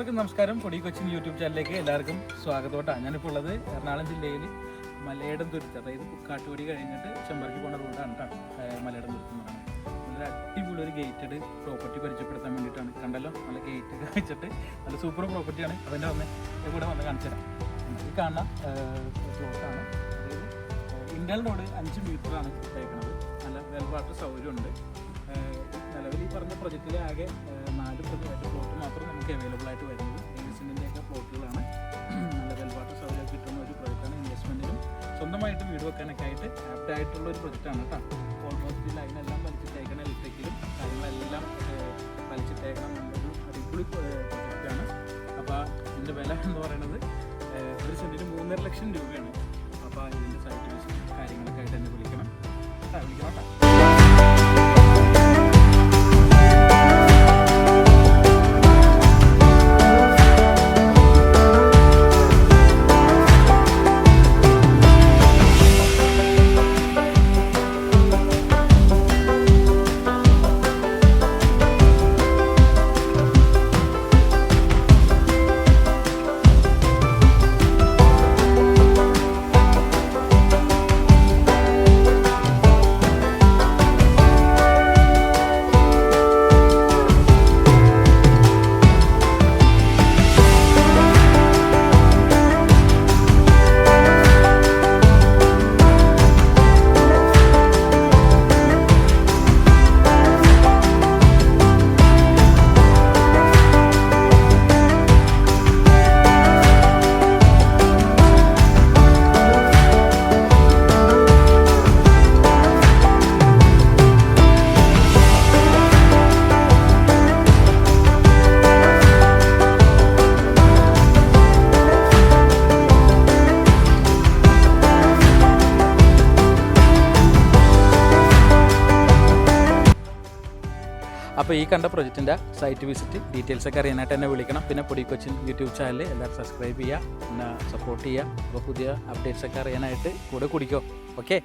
എല്ലാവർക്കും നമസ്കാരം. പൊടി കൊച്ചിൻ യൂട്യൂബ് ചാനലിലേക്ക് എല്ലാവർക്കും സ്വാഗതമായിട്ടാണ്. ഞാനിപ്പോൾ ഉള്ളത് എറണാകുളം ജില്ലയിൽ മലയിടം തുരുത്ത് അതായത് കാട്ടുപടി കഴിഞ്ഞിട്ട് ചെമ്പറക്കി പോണ റോഡാണ് കേട്ടോ മലയിടം തുരുത്ത് എന്ന് പറയുന്നത്. നല്ല അടിപൊളി ഒരു ഗേറ്റഡ് പ്രോപ്പർട്ടി പരിചയപ്പെടുത്താൻ വേണ്ടിയിട്ടാണ്. കണ്ടല്ലോ? നല്ല ഗേറ്റ് വെച്ചിട്ട് നല്ല സൂപ്പർ പ്രോപ്പർട്ടിയാണ് അതിന്റെ വന്ന് ഇവിടെ വന്ന് കാണിച്ചു തരാം ഈ കാണുന്ന പ്ലോട്ടാണ് അതായത് ഇന്ത്യൻ റോഡ് അഞ്ച് മീറ്ററാണ് ഇട്ടേക്കുന്നത് നല്ല വെൽ വാട്ടർ സൗകര്യമുണ്ട്. നിലവിൽ ഈ പറഞ്ഞ പ്രൊജക്റ്റിൽ ആകെ പ്രൊജക്റ്റ് പ്ലോട്ട് മാത്രം നമുക്ക് അവൈലബിൾ ആയിട്ട് വരുന്നത്. ഇൻവെസ്റ്റ്മെന്റിന്റെയൊക്കെ പ്ലോട്ടുകളാണ് നല്ല വെൽ വാട്ടർ സൗകര്യം കിട്ടുന്ന ഒരു പ്രോജക്റ്റാണ് ഇൻവെസ്റ്റ്മെന്റിനും സ്വന്തമായിട്ട് വീട് വെക്കാനൊക്കെ ആയിട്ട് ആപ്റ്റ് ആയിട്ടുള്ള ഒരു പ്രൊജക്റ്റാണ് കേട്ടോ ഓൾമോസ്റ്റ് ലൈനെല്ലാം വലിച്ചിട്ടേക്കണം ഇലക്ട്രിക്കലും കാര്യങ്ങളെല്ലാം വലിച്ചിട്ടേക്കണം എന്നൊരു അടിപൊളി പ്രൊജക്റ്റാണ് അപ്പോൾ ഇതിന്റെ വില എന്ന് പറയുന്നത് ഒരു സെന്റിന് മൂന്നര ലക്ഷം രൂപയാണ്. അപ്പോൾ ഇതിന്റെ സൈറ്റ് അപ്പോൾ ഈ കണ്ട പ്രൊജക്റ്റിന്റെ സൈറ്റ് വിസിറ്റ് ഡീറ്റെയിൽസ് ഒക്കെ അറിയാനായിട്ട് എന്നെ വിളിക്കണം. പിന്നെ പൊടി കൊച്ചിൻ യൂട്യൂബ് ചാനൽ എല്ലാവരും സബ്സ്ക്രൈബ് ചെയ്യുക പിന്നെ സപ്പോർട്ട് ചെയ്യുക. അപ്പോൾ പുതിയ അപ്ഡേറ്റ്സ് ഒക്കെ അറിയാനായിട്ട് കൂടെ കുടിക്കോ. ഓക്കെ